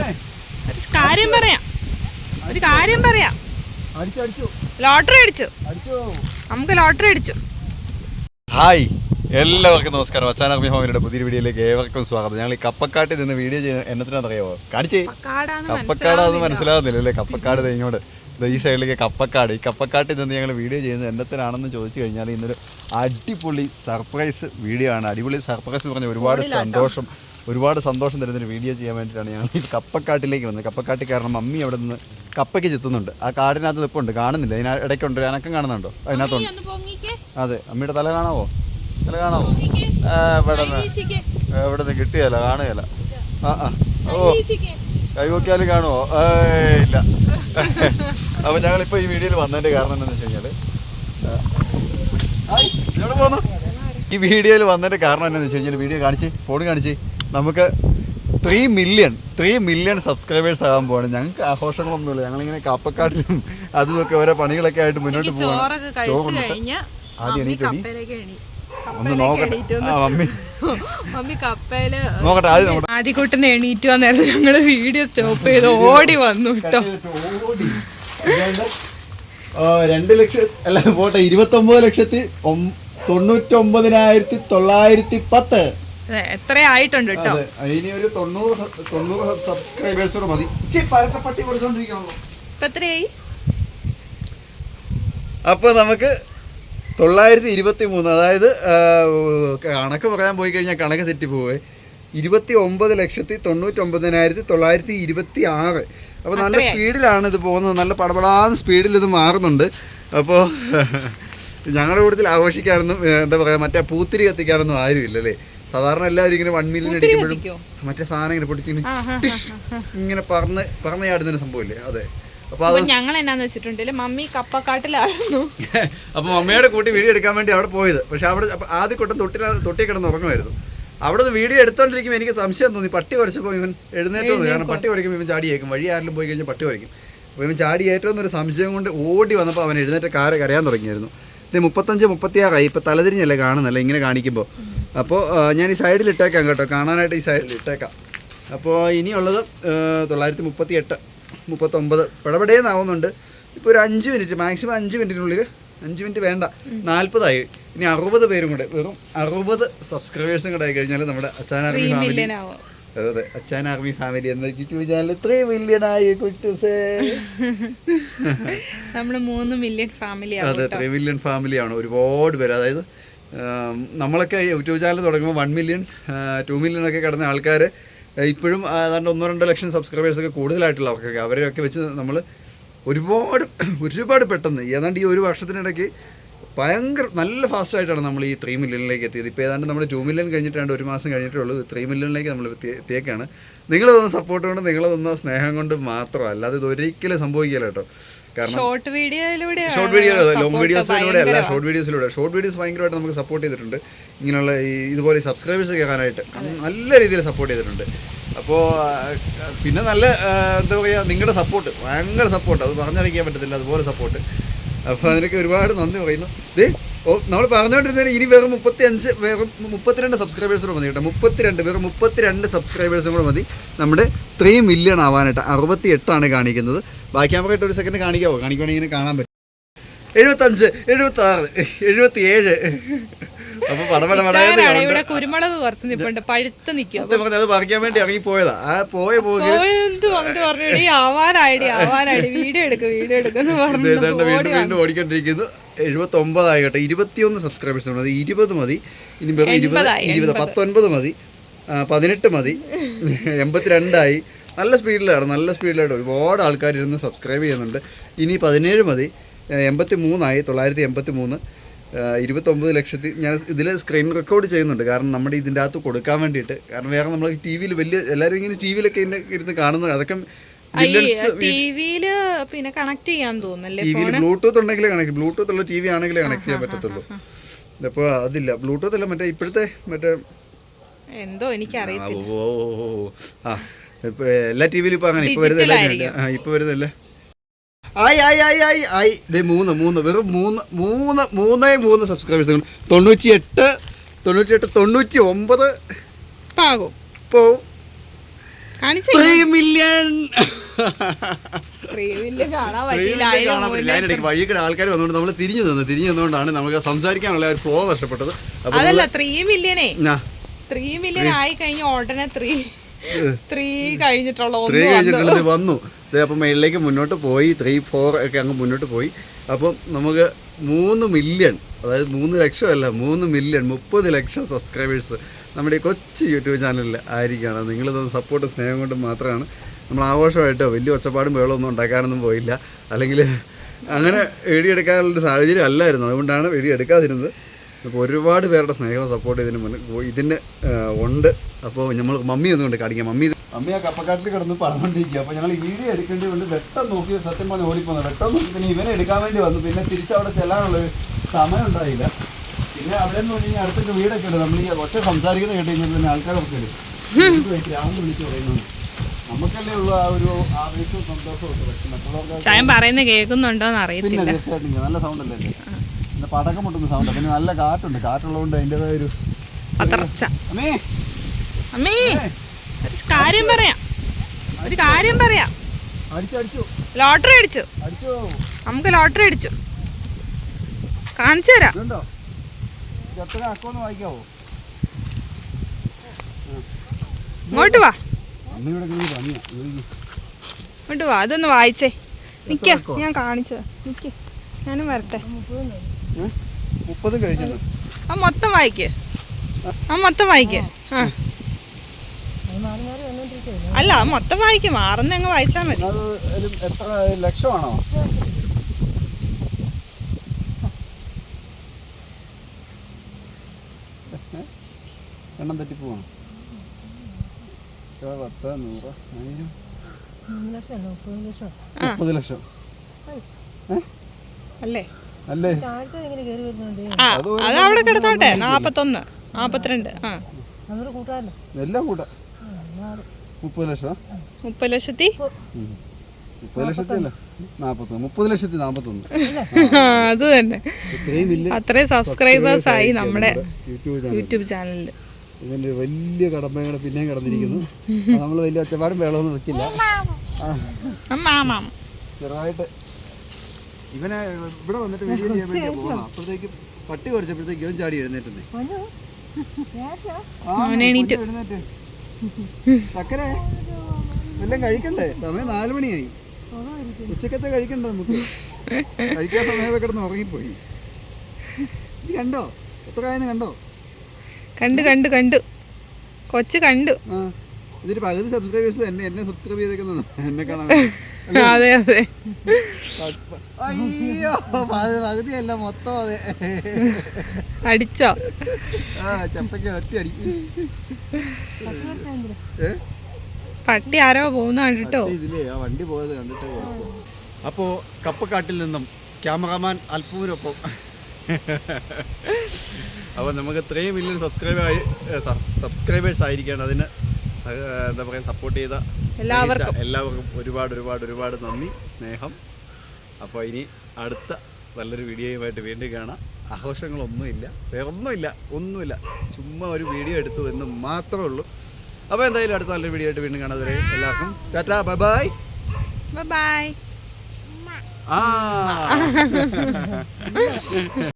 ഒരു കാര്യം പറയാം. ഒരു കാര്യം പറയാം. ലോട്ടറി അടിച്ചു. നമുക്ക് ലോട്ടറി അടിച്ചു. ഹായ്. എല്ലാവർക്കും നമസ്കാരം. അച്ചാനർമി ഹോമിയുടെ പുതിയ വീഡിയോയിലേക്ക് ഏവർക്കും സ്വാഗതം. ഞങ്ങൾ ഈ കപ്പക്കാട്ടിൽ നിന്ന് വീഡിയോ ചെയ്യുന്ന എന്നത്തിനാണെന്നറിയാമോ കാണിച്ചേ. പക്കാടാന്ന് കപ്പക്കാടാന്ന് മനസ്സിലാവുന്നില്ല. അല്ലേ? കപ്പക്കാട് ഇങ്ങോട്ട്. ഈ സൈഡിലേക്ക് കപ്പക്കാട്. ഈ കപ്പക്കാട്ടിൽ നിന്ന് ഞങ്ങൾ വീഡിയോ ചെയ്യുന്നത് എന്നത്തിനാണെന്ന് ചോദിച്ചു കഴിഞ്ഞാൽ ഇന്നൊരു അടിപൊളി സർപ്രൈസ് വീഡിയോ ആണ്. അടിപൊളി സർപ്രൈസ് എന്ന് പറഞ്ഞാൽ ഒരുപാട് സന്തോഷം. ഒരുപാട് സന്തോഷം തരുന്നൊരു വീഡിയോ ചെയ്യാൻ വേണ്ടിയിട്ടാണ് ഞാൻ കപ്പക്കാട്ടിലേക്ക് വന്നത്. കപ്പക്കാട്ടിൽ കാരണം മമ്മി അവിടെ നിന്ന് കപ്പയ്ക്ക് ചെത്തുന്നുണ്ട്. ആ കാടിനകത്ത് നിൽപ്പുണ്ട്. കാണുന്നില്ല. അതിന് ഇടയ്ക്കുണ്ട്. അനക്കം കാണുന്നുണ്ടോ? അതിനകത്തുണ്ട്. അതെ. അമ്മയുടെ തല കാണാവോ? തല കാണാവോ? ഇവിടെ ഇവിടെ നിന്ന് കിട്ടിയല്ല. കാണുകയല്ല. ആ ആ. ഓ. കൈ കൈവക്കിയാലും കാണുമോ ഇല്ല. അപ്പൊ ഞങ്ങളിപ്പോ ഈ വീഡിയോയിൽ വന്നതിന്റെ കാരണം എന്താണെന്ന് വെച്ച് കഴിഞ്ഞാൽ എവിടെ ഈ വീഡിയോയിൽ വന്നതിന്റെ കാരണം എന്താണെന്ന് വെച്ച് കഴിഞ്ഞാൽ വീഡിയോ കാണിച്ച് ഫോൺ കാണിച്ച്. നമുക്ക് three million three million subscribers ആകാൻ പോവാണ്. ഞങ്ങൾക്ക് ആഘോഷങ്ങളൊന്നുമില്ല. ഞങ്ങളിങ്ങനെ കാപ്പക്കാട്ടിലും അതും ഒക്കെ ഓരോ പണികളൊക്കെ ആയിട്ട് മുന്നോട്ട് പോവാണ്. ആദ്യം എണീറ്റ് ഒന്ന് നോക്കട്ടെ. എണീറ്റ് ആ മമ്മി. മമ്മി കപ്പയിൽ നോക്കട്ടെ ആദ്യം നമ്മുടെ ആദ്യക്കൂട്ടിന് എണീറ്റ് വന്നായിരുന്നു ഞങ്ങൾ വീഡിയോ സ്റ്റോപ്പ് ചെയ്ത് ഓടി വന്നു കേട്ടോ രണ്ട് ലക്ഷം അല്ല പോട്ടെ ഇരുപത്തൊമ്പത് ലക്ഷത്തി ഒം- തൊണ്ണൂറ്റൊമ്പതിനായിരത്തി തൊള്ളായിരത്തി പത്ത്. അതെ, അപ്പൊ ആയിട്ടുണ്ട് കേട്ടോ? അതെ ഇനി ഒരു തൊണ്ണൂറ് സ- തൊണ്ണൂറ് സബ്സ്ക്രൈബേഴ്സോട് മതി. ഇച്ചിരി പരക്കപ്പട്ടി കൊടുത്തോണ്ടിരിക്കണല്ലോ ഇപ്പൊ എത്രയായി? അപ്പോൾ നമുക്ക് തൊള്ളായിരത്തി ഇരുപത്തി മൂന്ന് അതായത് കണക്ക് പറയാൻ പോയി കഴിഞ്ഞാൽ കണക്ക് തെറ്റിപ്പോവേ ഇരുപത്തി ഒമ്പത് ലക്ഷത്തി തൊണ്ണൂറ്റൊമ്പതിനായിരത്തി തൊള്ളായിരത്തി ഇരുപത്തി ആറ് അപ്പോൾ നല്ല സ്പീഡിലാണ് ഇത് പോകുന്നത്. നല്ല പടപടാന്ന് സ്പീഡിൽ ഇത് മാറുന്നുണ്ട്. അപ്പോൾ ഞങ്ങളുടെ കൂട്ടത്തിൽ ആഘോഷിക്കാനൊന്നും എന്താ പറയുക മറ്റേ പൂത്തിരി കത്തിക്കാനൊന്നും ആരും ഇല്ലല്ലേ സാധാരണ എല്ലാവരും ഇങ്ങനെ വൺ മില്യൺ അടിക്കുമ്പോഴും മറ്റേ സാധനം ഇങ്ങനെ പൊട്ടിച്ച് ഇങ്ങനെ ഇങ്ങനെ പറന്ന് ചാടുന്നൊരു സംഭവമില്ലേ? അതെ. അപ്പൊ ഞങ്ങൾ എന്നാന്ന് വെച്ചിട്ടുണ്ടെങ്കിൽ മമ്മി കപ്പക്കാട്ടിലായിരുന്നു. അപ്പോൾ മമ്മിയുടെ കൂട്ടി വീഡിയോ എടുക്കാൻ വേണ്ടി അവിടെ പോയത്. പക്ഷെ അവിടെ ആദ്യ കൂട്ടം തൊട്ടി തൊട്ടി കിടന്ന് ഉറങ്ങുമായിരുന്നു. അവിടെ നിന്ന് വീഡിയോ എടുത്തോണ്ടിരിക്കുമ്പോൾ എനിക്ക് സംശയം തോന്നി. പട്ടി കുറച്ചപ്പോൾ ഇവൻ എഴുന്നേറ്റ് തോന്നി കാരണം പട്ടി കുറയ്ക്കുമ്പോൾ ഇവൻ ചാടിയേക്കും വഴി ആരിലും പോയി കഴിഞ്ഞാൽ പട്ടി കുറയ്ക്കും അപ്പോൾ ഇവൻ ചാടി ഏറ്റവും സംശയം കൊണ്ട് ഓടി വന്നപ്പോൾ അവൻ എഴുന്നേറ്റ് കാര കരയാൻ തുടങ്ങിയായിരുന്നു. ഇത് മുപ്പത്തഞ്ച് മുപ്പത്തിയാറായി. ഇപ്പോൾ തലതിരിഞ്ഞല്ലേ കാണുന്നല്ലേ ഇങ്ങനെ കാണിക്കുമ്പോൾ അപ്പോൾ ഞാൻ ഈ സൈഡിൽ ഇട്ടേക്കാം കേട്ടോ. കാണാനായിട്ട് ഈ സൈഡിൽ ഇട്ടേക്കാം. അപ്പോൾ ഇനിയുള്ളത് തൊള്ളായിരത്തി മുപ്പത്തി എട്ട് മുപ്പത്തൊമ്പത് പിടപെടേന്നാവുന്നുണ്ട്. ഇപ്പോൾ ഒരു അഞ്ച് മിനിറ്റ് മാക്സിമം അഞ്ച് മിനിറ്റിനുള്ളിൽ അഞ്ച് മിനിറ്റ് വേണ്ട നാൽപ്പതായി ഇനി അറുപത് പേരും കൂടെ വെറും അറുപത് സബ്സ്ക്രൈബേഴ്സും കൂടെ ആയി കഴിഞ്ഞാൽ നമ്മുടെ അച്ചാൻ ആർമി ഫാമിലി മില്യൺ അതെ അതെ. അച്ചാൻ ആർമി ഫാമിലി എന്ന് ചോദിച്ചാൽ മില്യൺ മില്യണായി കുട്ടൂസേ നമ്മൾ മൂന്ന് മില്യൺ ഫാമിലി അതെ ത്രീ മില്യൺ ഫാമിലിയാണ് ഒരുപാട് പേര്. അതായത് നമ്മളൊക്കെ യൂട്യൂബ് ചാനൽ തുടങ്ങുമ്പോൾ വൺ മില്യൺ ടു മില്യൺ ഒക്കെ കിടന്ന ആൾക്കാർ ഇപ്പോഴും ഏതാണ്ട് ഒന്നോ രണ്ടോ ലക്ഷം സബ്സ്ക്രൈബേഴ്സൊക്കെ കൂടുതലായിട്ടുള്ളവർക്കൊക്കെ അവരെയൊക്കെ വെച്ച് നമ്മൾ ഒരുപാട് ഒരുപാട് പെട്ടെന്ന് ഏതാണ്ട് ഈ ഒരു വർഷത്തിനിടയ്ക്ക് ഭയങ്കര നല്ല ഫാസ്റ്റായിട്ടാണ് നമ്മൾ ഈ ത്രീ മില്യണിലേക്ക് എത്തിയത്. ഇപ്പോൾ ഏതാണ്ട് നമ്മൾ ടു മില്യൺ കഴിഞ്ഞിട്ടാണ്ട് ഒരു മാസം കഴിഞ്ഞിട്ടേ ഉള്ളൂ ത്രീ മില്യണിലേക്ക് നമ്മൾ എത്തി എത്തിയേക്കാണ്. നിങ്ങൾ തന്ന സപ്പോർട്ട് കൊണ്ട് നിങ്ങൾ തന്ന സ്നേഹം കൊണ്ട് മാത്രമല്ല അല്ലാതെ ഇത് ഒരിക്കലും സംഭവിക്കില്ല കേട്ടോ. കാരണം ഷോർട്ട് വീഡിയോയിലൂടെ ഷോർട്ട് വീഡിയോ ലോങ് വീഡിയോസിലൂടെ അല്ല ഷോർട്ട് വീഡിയോസിലൂടെ ഷോർട്ട് വീഡിയോസ് ഭയങ്കരമായിട്ട് നമുക്ക് സപ്പോർട്ട് ചെയ്തിട്ടുണ്ട്. ഇങ്ങനെയുള്ള ഈ ഇതുപോലെ സബ്സ്ക്രൈബേഴ്സ് കേൾക്കാനായിട്ട് നല്ല രീതിയിൽ സപ്പോർട്ട് ചെയ്തിട്ടുണ്ട്. അപ്പോൾ പിന്നെ നല്ല എന്താ പറയുക നിങ്ങളുടെ സപ്പോർട്ട് ഭയങ്കര സപ്പോർട്ട് അത് പറഞ്ഞറിയിക്കാൻ പറ്റത്തില്ല അതുപോലെ സപ്പോർട്ട് അപ്പോൾ അതിനൊക്കെ ഒരുപാട് നന്ദി പറയുന്നു. ദേ ഓ നമ്മൾ പറഞ്ഞുകൊണ്ടിരുന്നത് ഇനി വെറും മുപ്പത്തി അഞ്ച് വെറും മുപ്പത്തിരണ്ട് സബ്സ്ക്രൈബേഴ്സ് കൂടെ മതി കേട്ടോ. മുപ്പത്തിരണ്ട് വെറും മുപ്പത്തിരണ്ട് സബ്സ്ക്രൈബേഴ്സും കൂടെ മതി. നമ്മുടെ ത്രീ മില്യൺ ആവാനായിട്ട് അറുപത്തി എട്ടാണ് കാണിക്കുന്നത്. ബാക്കി ക്യാമറ ഒരു സെക്കൻഡ് കാണിക്കാവോ? കാണിക്കുവാണെങ്കിൽ ഇങ്ങനെ കാണാൻ പറ്റും. എഴുപത്തഞ്ച് എഴുപത്തി ആറ് എഴുപത്തി ഏഴ് അപ്പൊ പടപട ഇച്ചാനാണ് ഇവിടെ കുരുമുളക് കുറച്ച് നിപ്പുണ്ട്. പഴുത്ത് നിൽക്കും സത്യം അത് പറിക്കാൻ വേണ്ടി ഇറങ്ങി പോയതാ ആ പോയ പോകെ എന്ത് വന്നിട്ട് പറഞ്ഞു? "എടീ, ആവാനായിടി ആവാനായിടി. വീഡിയോ എടുക്ക് വീഡിയോ വീണ്ടും വീണ്ടും ഓടിക്കൊണ്ടിരിക്കുന്നു. എഴുപത്തി ഒമ്പതായിക്കട്ടെ ഇരുപത്തിയൊന്ന് സബ്സ്ക്രൈബേഴ്സ് ഉണ്ട്. ഇരുപത് മതി. ഇനി വെറും ഇരുപത് ഇരുപത് പത്തൊൻപത് മതി. പതിനെട്ട് മതി. എൺപത്തിരണ്ടായി. നല്ല സ്പീഡിലാണ് നല്ല സ്പീഡിലായിട്ട് ഒരുപാട് ആൾക്കാർ ഇരുന്ന് സബ്സ്ക്രൈബ് ചെയ്യുന്നുണ്ട്. ഇനി പതിനേഴ് മതി. എൺപത്തി മൂന്നായി തൊള്ളായിരത്തി എൺപത്തി മൂന്ന് ഇരുപത്തൊമ്പത് ലക്ഷത്തി ഞാൻ ഇതിൽ സ്ക്രീൻ റെക്കോർഡ് ചെയ്യുന്നുണ്ട്. കാരണം നമ്മുടെ ഇതിന്റെ അകത്ത് കൊടുക്കാൻ വേണ്ടിയിട്ട്. കാരണം വേറെ നമ്മൾ ടി വിയിൽ വലിയ എല്ലാവരും ഇങ്ങനെ ടി വിയിലൊക്കെ ഇതിന്റെ ഇരുന്ന് കാണുന്നത്. അതൊക്കെ ടിവിയിൽ പിന്നെ കണക്ട് ചെയ്യാൻ തോന്നുന്നല്ലേ ടി ബ്ലൂടൂത്ത് ഉണ്ടെങ്കിലേ കണക്ട് ബ്ലൂടൂത്ത് ഉള്ള ടി വി ആണെങ്കിലേ കണക്ട് ചെയ്യാൻ പറ്റത്തുള്ളൂ. അപ്പോൾ അതില്ല. ബ്ലൂടൂത്ത് അല്ല മറ്റേ ഇപ്പോഴത്തെ മറ്റേ എന്തോ എനിക്കറിയാം ആ, ഓ. ആ ഇപ്പൊ എല്ലാ ടി വിയിലും ഇപ്പൊ അങ്ങനെ ഇപ്പൊ വരുന്നില്ല ഇപ്പൊ വരുന്നില്ല ആയി ആയി ആയി ആയി ആയി. മൂന്ന് മൂന്ന്. വെറും മൂന്ന് മൂന്ന് മൂന്നേ മൂന്ന് സബ്സ്ക്രൈബേഴ്സ് തൊണ്ണൂറ്റി എട്ട് തൊണ്ണൂറ്റി എട്ട് തൊണ്ണൂറ്റി ഒമ്പത് പാകും ഇപ്പോൾ ത്രീ മില്യൺ വഴിയുടെ ആൾക്കാർ വന്നുകൊണ്ട് നമ്മൾ തിരിഞ്ഞു തന്നു തിരിഞ്ഞു തന്നുകൊണ്ടാണ് നമുക്ക് സംസാരിക്കാനുള്ള ഒരു ഫ്ലോ നഷ്ടപ്പെട്ടത്. അതല്ല ത്രീ മില്യണേ ഞാ. ത്രീ. മില്യൻ ആയി കഴിഞ്ഞ ഉടനെ ത്രീ ത്രീ കഴിഞ്ഞിട്ടുള്ള ത്രീ. കഴിഞ്ഞിട്ടുള്ളത് വന്നു. അപ്പം മേളിലേക്ക് മുന്നോട്ട് പോയി. ത്രീ ഫോർ ഒക്കെ അങ്ങ് മുന്നോട്ട് പോയി. അപ്പം നമുക്ക് മൂന്ന് മില്യൺ അതായത് മൂന്ന് ലക്ഷമല്ല മൂന്ന് മില്യൺ മുപ്പത് ലക്ഷം സബ്സ്ക്രൈബേഴ്സ് നമ്മുടെ ഈ കൊച്ചു യൂട്യൂബ് ചാനലിൽ ആയിരിക്കുകയാണ്. നിങ്ങളിതൊന്ന് സപ്പോർട്ട് സ്നേഹം കൊണ്ട് മാത്രമാണ് നമ്മൾ ആഘോഷമായിട്ടോ വലിയ ഒച്ചപ്പാടും ബഹളമൊന്നും ഉണ്ടാക്കാനൊന്നും പോയില്ല. അല്ലെങ്കിൽ അങ്ങനെ വീഡിയോ എടുക്കാനുള്ള സാഹചര്യം അല്ലായിരുന്നു. അതുകൊണ്ടാണ് എഴുതിയെടുക്കാതിരുന്നത് എടുക്കാതിരുന്നത് അപ്പോൾ ഒരുപാട് പേരുടെ സ്നേഹവും സപ്പോർട്ട് ഇതിന് മുന്നിൽ ഇതിന് ഉണ്ട്. അപ്പോൾ നമ്മൾ മമ്മി ഒന്നുകൊണ്ട് കാണിക്കാം. മമ്മി മമ്മി അമ്മ ആ കപ്പക്കാട്ടിൽ കിടന്ന് പറഞ്ഞുകൊണ്ടിരിക്കുക. അപ്പോൾ ഞങ്ങൾ ഈ വീഡിയോ എടുക്കേണ്ടി വന്ന് വെട്ടം നോക്കി സത്യം പറഞ്ഞ് ഓടിപ്പോന്നു. വെട്ടം നോക്കി പിന്നെ ഇവനെ എടുക്കാൻ വേണ്ടി വന്നു. പിന്നെ തിരിച്ചവിടെ ചെല്ലാനുള്ള ഒരു സമയം ഉണ്ടായില്ല. പിന്നെ അവിടെ നിന്ന് പറഞ്ഞാൽ അടുത്തൊക്കെ വീടൊക്കെ ഉണ്ട്. നമ്മൾ ഈ ഒച്ച സംസാരിക്കുന്ന കേട്ട് കഴിഞ്ഞാൽ പിന്നെ ആൾക്കാരൊക്കെ ഗ്രാമം വിളിച്ച് പറയുന്നു നമുക്കല്ലേ ഉള്ളൂ ആ ഒരു ആവേശവും സന്തോഷവും ഒക്കെ പക്ഷെ മറ്റുള്ളവർക്ക് ചായം പറയുന്ന കേൾക്കുന്നുണ്ടോന്ന് പിന്നെ അറിയത്തില്ല തീർച്ചയായിട്ടും നല്ല സൗണ്ട് അല്ലേ പിന്നെ പടക്കം പൊട്ടുന്ന സൗണ്ട് പിന്നെ നല്ല കാറ്റുണ്ട്. കാറ്റുള്ളതുകൊണ്ട് അതിന്റെതായ ഒരു പതർച്ച. അമ്മേ. അമ്മേ ഒരു കാര്യം പറയാം. ഒരു കാര്യം പറയാം. അടിച്ചു അടിച്ചു. ലോട്ടറി അടിച്ചു. അടിച്ചു. നമുക്ക് ലോട്ടറി അടിച്ചു. കാണിച്ചു തരാം. ഇതുണ്ടോ? ഇത് എത്ര അക്കോന്ന് വായിക്കാവോ? ഇങ്ങോട്ട് വാ. അമ്മയുടെ പണിയാ വാ അതൊന്ന് വായിച്ചേ. നിക്ക ഞാൻ കാണിച്ചത്. നിക്ക ഞാനും വരട്ടെ? മുപ്പതും കഴിഞ്ഞത് ആ മൊത്തം വായിക്ക്. ആ മൊത്തം വായിക്ക്. ആ. അല്ല അത് മൊത്തം വായിക്ക്. മാറുന്ന അങ്ങ് വായിച്ചാൽ മതി. എത്ര ലക്ഷമാണോ? എണ്ണം എത്ര, പത്ത് നൂറ് ആയിരം ആ. മുപ്പത് ലക്ഷം. അല്ലേ? അല്ലേ? അത് അവിടെ കിടന്നോട്ടെ? നാപ്പത്തൊന്ന് നാപ്പത്തിരണ്ട് ആ. എല്ലാം കൂട്ടാ മുപ്പത് ലക്ഷം. മുപ്പത് ലക്ഷത്തി. മുപ്പത്. ലക്ഷത്തി അല്ല. നാപ്പത്തൊന്ന്. മുപ്പത് ലക്ഷത്തി നാപ്പത്തൊന്ന്. ആ, അത് തന്നെ. അത്രയും സബ്സ്ക്രൈബേഴ്സ് ആയി നമ്മുടെ യൂട്യൂബ് ചാനൽ യൂട്യൂബ് ചാനലിൽ ഇവന്റെ ഒരു വലിയ കടമ്പയാണ് പിന്നെയും കടന്നിരിക്കുന്നു. നമ്മൾ വലിയ ഒച്ചപ്പാടും വേളമൊന്നും വെച്ചില്ല. ചെറുതായിട്ട് ഇവനെ ഇവിടെ വന്നിട്ട് വീഡിയോ ചെയ്യാൻ വേണ്ടി പോകണം അപ്പോഴത്തേക്കും പട്ടി കുറച്ചപ്പോഴത്തേക്ക് ഇവൻ ചാടി എഴുന്നേറ്റുന്നേ. എഴുന്നേറ്റ്. ചക്കരെ എല്ലാം കഴിക്കണ്ടേ? സമയം നാല് മണിയായി. ഉച്ചക്കത്തെ കഴിക്കണ്ടേ നമുക്ക്? കഴിക്കാൻ സമയമൊക്കെ കിടന്ന് ഉറങ്ങിപ്പോയി. ഇത് കണ്ടോ? എത്ര ആയെന്ന് കണ്ടോ? കണ്ടു കണ്ടു കണ്ടു. കൊച്ചു കണ്ടു. ഇതിന് പകുതി സബ്സ്ക്രൈബേഴ്സ് എന്നെ എന്നെ സബ്സ്ക്രൈബ് ചെയ്തേക്കുന്നത് എന്നെ കാണാൻ അതെ അതെ. അയ്യോ പകുതിയല്ല മൊത്തം അതെ. അടിച്ചോ? ആ ചപ്പയ്ക്ക് ഒറ്റ അടി? പട്ടി ആരോ പോകുന്ന കണ്ടിട്ടോ? ഇതിലേ ആ വണ്ടി പോയത് കണ്ടിട്ട് അപ്പോ കപ്പക്കാട്ടിൽ നിന്നും ക്യാമറമാൻ അൽപ്പൂരൊപ്പം അപ്പോൾ നമുക്ക് ഇത്രയും മില്യൺ സബ്സ്ക്രൈബ് ആയി സബ്സ്ക്രൈബേഴ്സ് ആയിരിക്കണം അതിന് എന്താ പറയുക സപ്പോർട്ട് ചെയ്ത എല്ലാവർക്കും. എല്ലാവർക്കും ഒരുപാട് ഒരുപാട് ഒരുപാട് നന്ദി സ്നേഹം. അപ്പോൾ ഇനി അടുത്ത നല്ലൊരു വീഡിയോയുമായിട്ട് വീണ്ടും കാണാം. ആഘോഷങ്ങളൊന്നുമില്ല. വേറെ ഒന്നുമില്ല. ഒന്നുമില്ല ചുമ്മാ ഒരു വീഡിയോ എടുത്തു എന്ന് മാത്രമേ ഉള്ളൂ. അപ്പോൾ എന്തായാലും അടുത്ത നല്ലൊരു വീഡിയോ ആയിട്ട് വീണ്ടും കാണാതെ എല്ലാവർക്കും ടാറ്റാ ബൈ. Bye bye. ആ.